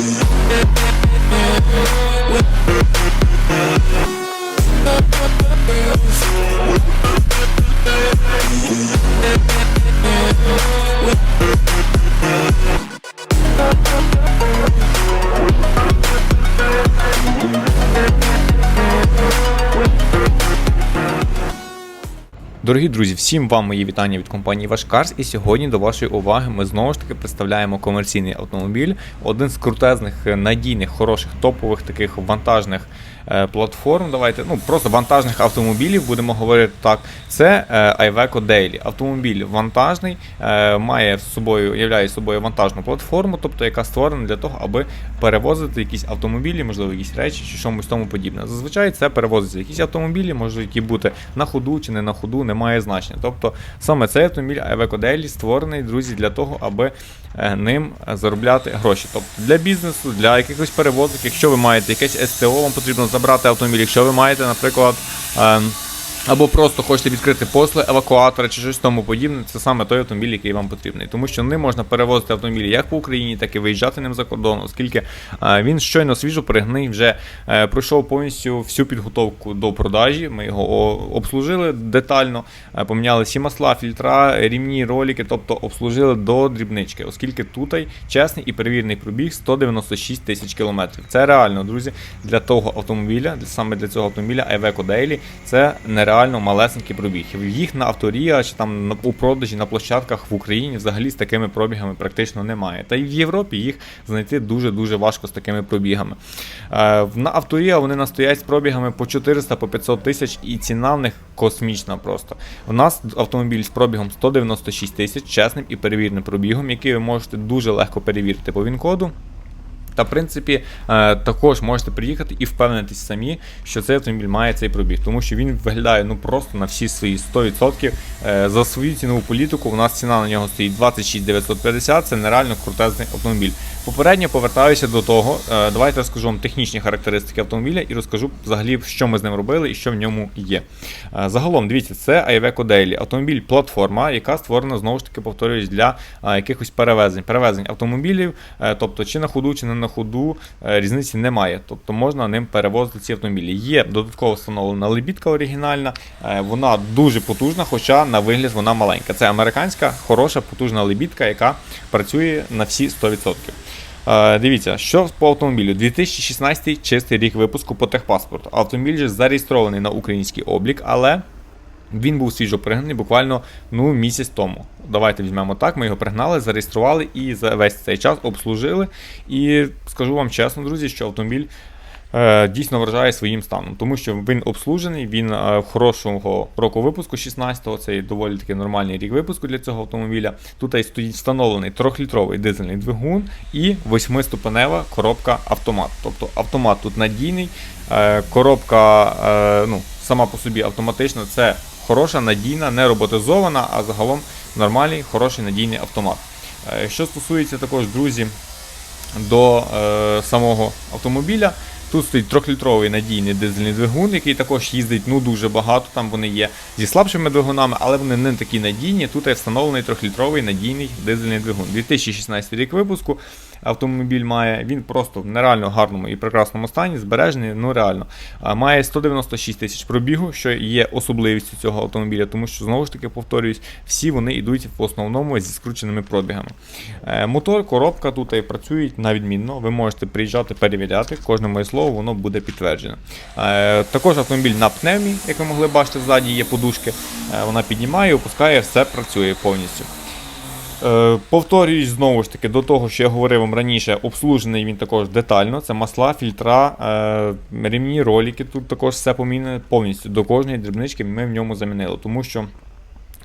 Thank you. Дорогі друзі, всім вам мої вітання від компанії Вашкарс. І сьогодні до вашої уваги ми знову ж таки представляємо комерційний автомобіль, один з крутезних, е, надійних, хороших, топових таких вантажних е, платформ. Давайте, ну просто вантажних автомобілів, будемо говорити так. Це е, Iveco Daily. Автомобіль вантажний, має з собою, являє собою вантажну платформу, тобто яка створена для того, аби перевозити якісь автомобілі, можливо, якісь речі чи щось тому подібне. Зазвичай це перевозиться якісь автомобілі, можуть бути на ходу чи не на ходу, не має значення. Тобто саме цей автомобіль Евекоделі створений, друзі, для того, аби е, ним заробляти гроші. Тобто для бізнесу, для якихось перевозок, якщо ви маєте якесь СТО, вам потрібно забрати автомобіль, якщо ви маєте, наприклад. Або просто хочете відкрити посли евакуатора чи щось тому подібне, це саме той автомобіль, який вам потрібний. Тому що ним можна перевозити автомобілі як по Україні, так і виїжджати ним за кордон, оскільки е, він щойно свіжо пригнаний, вже е, пройшов повністю всю підготовку до продажі. Ми його обслужили детально, е, поміняли всі масла, фільтра, рівні, ролики, тобто обслужили до дрібнички, оскільки тут чесний і перевірений пробіг 196 тисяч кілометрів. Це реально, друзі, для того автомобіля, саме для цього автомобіля Iveco Daily, це нереально малесенький пробіг. Їх на авторія чи там у продажі на площадках в Україні взагалі з такими пробігами практично немає. Та й в Європі їх знайти дуже-дуже важко з такими пробігами. Е, На авторія вони настоять з пробігами по 400 по 500 тисяч, і ціна в них космічна просто. У нас автомобіль з пробігом 196 тисяч, чесним і перевіреним пробігом, який ви можете дуже легко перевірити по він-коду. Та, в принципі, е, також можете приїхати і впевнитись самі, що цей автомобіль має цей пробіг, тому що він виглядає ну просто на всі свої 100%. Е, За свою цінову політику у нас ціна на нього стоїть 26 950, це нереально крутезний автомобіль. Попередньо повертаюся до того. е, Давайте розкажу вам технічні характеристики автомобіля і розкажу взагалі, що ми з ним робили і що в ньому є. Е, Загалом, дивіться, це Iveco Daily, автомобіль платформа, яка створена знову ж таки, повторюсь, для е, якихось перевезень. Перевезень автомобілів, тобто чи на ходу, чи не на ходу, різниці немає. Тобто можна ним перевозити ці автомобілі. Є додатково встановлена лебідка оригінальна, вона дуже потужна, хоча на вигляд вона маленька. Це американська, хороша, потужна лебідка, яка працює на всі 100%. Е, Дивіться, що по автомобілю. 2016 чистий рік випуску по техпаспорту. Автомобіль же зареєстрований на український облік, але він був свіжо пригнаний буквально ну, місяць тому. Давайте візьмемо так. Ми його пригнали, зареєстрували і за весь цей час обслужили. І скажу вам чесно, друзі, що автомобіль дійсно вражає своїм станом, тому що він обслужений, він е, хорошого року випуску 16-го, це доволі таки нормальний рік випуску для цього автомобіля. Тут стоїть встановлений 3-літровий дизельний двигун і 8-ступенева коробка автомат. Тобто автомат тут надійний, е, коробка е, ну, сама по собі автоматична, це хороша, надійна, не роботизована, а загалом нормальний, хороший надійний автомат. Е, Що стосується також, друзі, до е, самого автомобіля. Тут стоїть 3-літровий надійний дизельний двигун, який також їздить ну дуже багато. Там вони є зі слабшими двигунами, але вони не такі надійні. Тут є встановлений 3-літровий надійний дизельний двигун. 2016 рік випуску автомобіль має. Він просто в нереально гарному і прекрасному стані, збережений, ну реально. Має 196 тисяч пробігу, що є особливістю цього автомобіля, тому що знову ж таки повторююсь, всі вони йдуть в основному зі скрученими пробігами. Е, Мотор, коробка тут і працюють на відмінно. Ви можете приїжджати перевіряти. Кожне моє слово воно буде підтверджено. Е, Також автомобіль на пневмі, як ви могли бачити, ззаді є подушки. Е, Вона піднімає, опускає, все працює повністю. Е, Повторююсь знову ж таки до того, що я говорив вам раніше, обслужений він також детально. Це масла, фільтра, рівні ролики. Тут також все помінено повністю. До кожної дрібнички ми в ньому замінили, тому що.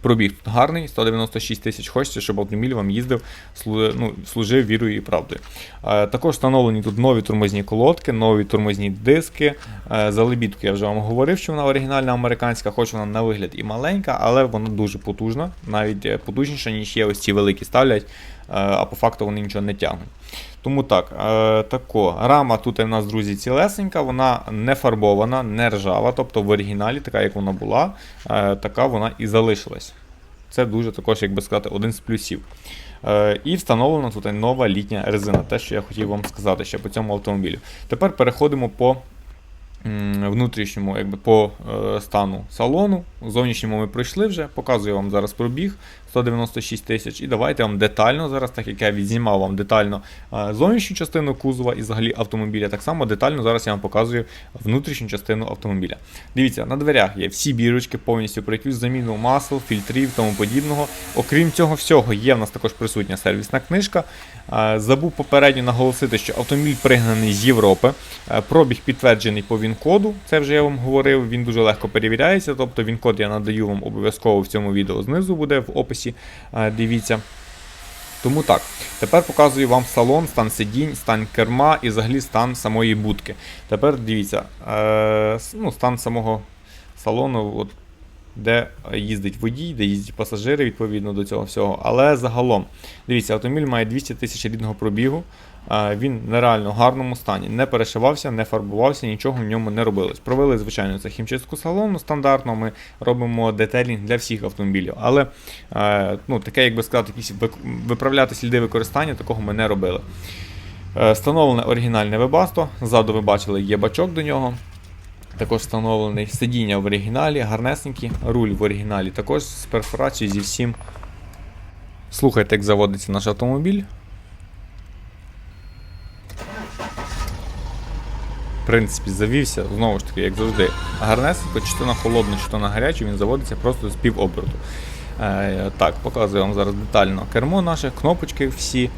Пробіг тут гарний, 196 тисяч. Хочеться, щоб автомобіль вам їздив, ну, служив вірою і правдою. Е, також встановлені тут нові тормозні колодки, нові тормозні диски. Е, за лебідку я вже вам говорив, що вона оригінальна американська, хоч вона на вигляд і маленька, але вона дуже потужна, навіть е, потужніша, ніж є ось ці великі ставлять, а по факту вони нічого не тягнуть. Тому так, е, тако. Рама тут у нас, друзі, цілесенька, вона не фарбована, не ржава, тобто в оригіналі, така як вона була, е, така вона і залишилась. Це дуже також, як би сказати, один з плюсів. Е, і встановлена тут нова літня резина, те, що я хотів вам сказати ще по цьому автомобілю. Тепер переходимо по внутрішньому, якби по е, стану салону. Зовнішньому ми пройшли вже, показую вам зараз пробіг. 196 тисяч. І давайте вам детально зараз, так як я відзнімав вам детально е, зовнішню частину кузова і взагалі автомобіля, так само детально зараз я вам показую внутрішню частину автомобіля. Дивіться, на дверях є всі бірочки повністю про якусь заміну масел, фільтрів тому подібного. Окрім цього всього, є в нас також присутня сервісна книжка. Е, Забув попередньо наголосити, що автомобіль пригнаний з Європи. Пробіг підтверджений по ВІН-коду. Це вже я вам говорив. Він дуже легко перевіряється. Тобто ВІН-код я надаю вам обов'язково в цьому відео знизу буде в описі. Е, Дивіться. Тому так, тепер показую вам салон, стан сидінь, стан керма і взагалі стан самої будки. Тепер дивіться, е, ну, стан самого салону, от, де їздить водій, де їздять пасажири відповідно до цього всього. Але загалом, дивіться, автомобіль має 200 тисяч рідного пробігу. Він нереально гарному стані, не перешивався, не фарбувався, нічого в ньому не робилось. Провели, звичайно, це хімчистку салону стандартно. Ми робимо детелінг для всіх автомобілів. Але е, ну, таке, як би сказати, якісь виправляти сліди використання, такого ми не робили. Е, Встановлене оригінальне вебасто. Ззаду ви бачили, є бачок до нього. Також встановлений сидіння в оригіналі, гарнесенькі, руль в оригіналі, також з перфорацією зі всім. Слухайте, як заводиться наш автомобіль. Принципі, завівся, знову ж таки, як завжди, гарнесенько, чи то на холодну, чи то на гарячу, він заводиться просто з півоберту. Е, так, показую вам зараз детально кермо наше, кнопочки всі,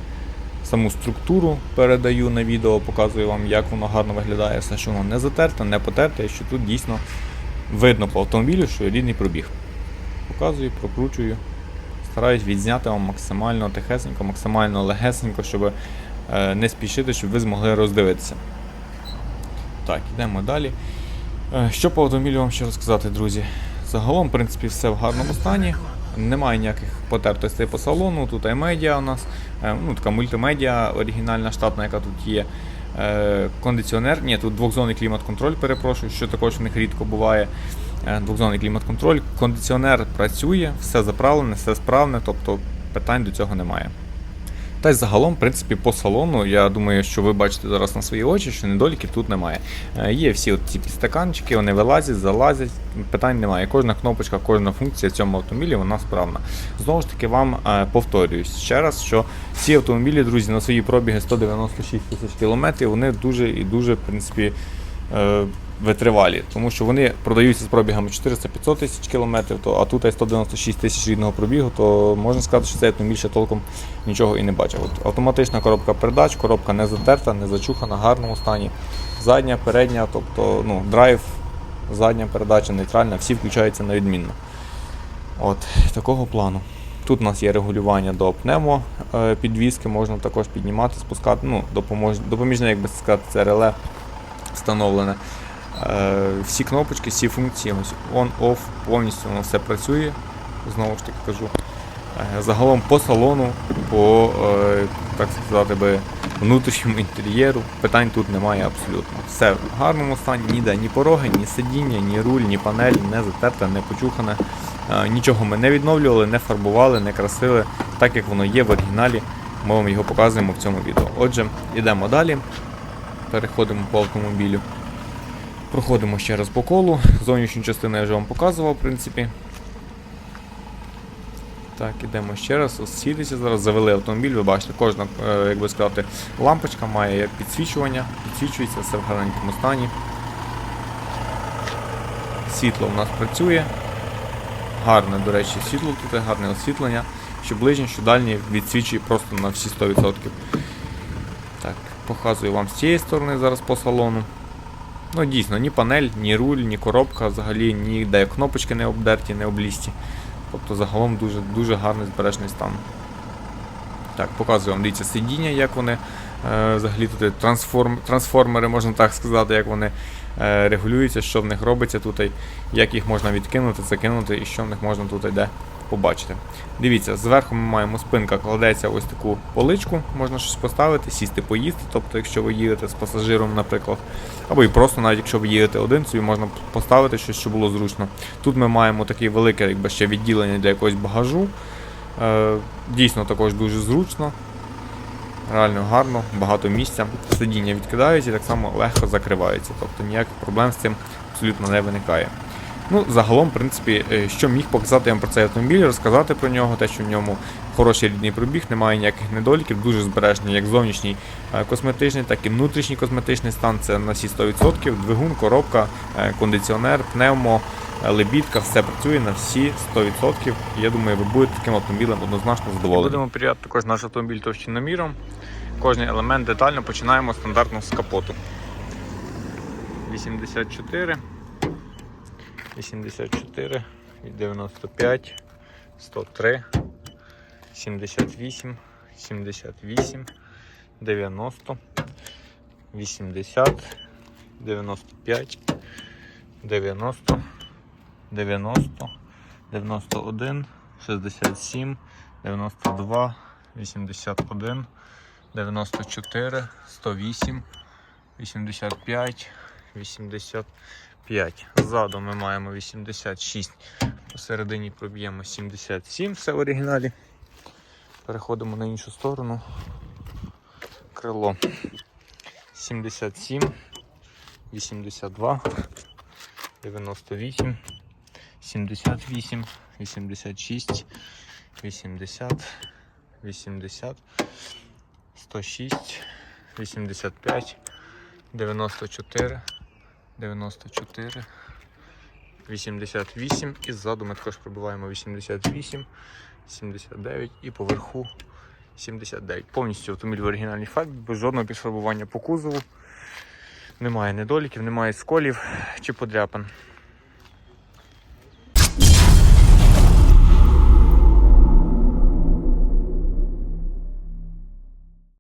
саму структуру передаю на відео, показую вам, як воно гарно виглядає, все, що воно не затерте, не потерте, і що тут дійсно видно по автомобілю, що рідний пробіг. Показую, прокручую. Стараюсь відзняти вам максимально тихесенько, максимально легесенько, щоб е, не спішити, щоб ви змогли роздивитися. Так, йдемо далі. Е, Що по автомобілю вам ще розказати, друзі? Загалом, в принципі, все в гарному стані. Немає ніяких потертостей по салону. Тут iMedia у нас, е, ну, така мультимедіа оригінальна штатна, яка тут є. Е, Кондиціонер, ні, тут двохзонний клімат-контроль, перепрошую, що також в них рідко буває. Двохзонний клімат-контроль. Кондиціонер працює, все заправлене, все справне, тобто питань до цього немає. Та й загалом, в принципі, по салону, я думаю, що ви бачите зараз на свої очі, що недоліків тут немає. Е, Є всі ці підстаканчики, вони вилазять, залазять, питань немає. Кожна кнопочка, кожна функція в цьому автомобілі вона справна. Знову ж таки, вам е, повторююсь ще раз, що ці автомобілі, друзі, на свої пробіги 196 тисяч кілометрів, вони дуже і дуже, в принципі, е, витривалі, тому що вони продаються з пробігами 400-500 тисяч кілометрів, то, а тут є 196 тисяч рідного пробігу, то можна сказати, що автомобіль ще толком нічого і не бачив. От автоматична коробка передач, коробка не затерта, не зачухана, в гарному стані. Задня, передня, тобто ну, драйв, задня передача, нейтральна, всі включаються на відмінно. От, такого плану. Тут у нас є регулювання до пневмо е, підвіски, можна також піднімати, спускати. Ну, допоміжне, як би сказати, це реле встановлене. Е, всі кнопочки, всі функції, on-off, повністю воно все працює. Знову ж таки кажу. Е, Загалом по салону, по е, так сказати би, внутрішньому інтер'єру питань тут немає абсолютно. Все в гарному стані, ніде ні пороги, ні сидіння, ні руль, ні панель, не затерте, не почухане. Нічого ми не відновлювали, не фарбували, не красили, так як воно є в оригіналі. Ми вам його показуємо в цьому відео. Отже, йдемо далі. Переходимо по автомобілю. Проходимо ще раз по колу. Зовнішню частину я вже вам показував, в принципі. Так, ідемо ще раз. Ось зараз, завели автомобіль, ви бачите, кожна, е, як би сказати, лампочка має підсвічування, підсвічується все в гарненькому стані. Світло у нас працює. Гарне, до речі, світло тут, гарне освітлення, що ближнє, що дальнє відсвічує просто на всі 100%. Так, показую вам з цієї сторони зараз по салону. Ну, дійсно, ні панель, ні руль, ні коробка, взагалі ніде кнопочки не обдерті, не облізті. Тобто загалом дуже, дуже гарний збережний стан. Так, показую вам, дивіться, сидіння, як вони е, взагалі тут трансформ, трансформери, можна так сказати, як вони е, регулюються, що в них робиться тут, як їх можна відкинути, закинути і що в них можна тут йде побачити. Дивіться, зверху ми маємо спинка, кладеться ось таку поличку, можна щось поставити, сісти, поїсти. Тобто, якщо ви їдете з пасажиром, наприклад, або і просто навіть якщо ви їдете один, собі можна поставити щось, що було зручно. Тут ми маємо таке велике якби, ще відділення для якогось багажу. Е, дійсно також дуже зручно. Реально гарно, багато місця. Сидіння відкидаються і так само легко закриваються. Тобто ніяких проблем з цим абсолютно не виникає. Ну, загалом, в принципі, е, що міг показати я вам про цей автомобіль, розказати про нього, те, що в ньому хороший рідний пробіг, немає ніяких недоліків, дуже збережений як зовнішній е, косметичний, так і внутрішній косметичний стан. Це на всі 100%. Двигун, коробка, е, кондиціонер, пневмо, лебідка, все працює на всі 100%. Я думаю, ви будете таким автомобілем однозначно задоволені. Будемо перевіряти також наш автомобіль товщиноміром. Кожний елемент детально починаємо стандартно з капоту. 84, 84, 95, 103, 78, 78, 90, 80, 95, 90, 90, 91, 67, 92, 81, 94, 108, 85, 85. Ззаду ми маємо 86. Посередині проб'ємо 77, все в оригіналі. Переходимо на іншу сторону. Крило. 77, 82, 98, 78, 86, 80, 80, 106, 85, 94, 94, 88 і ззаду ми також пробиваємо 88, 79 і поверху 79. Повністю автомобіль в оригінальній фарбі, без жодного підфарбування по кузову. Немає недоліків, немає сколів чи подряпин.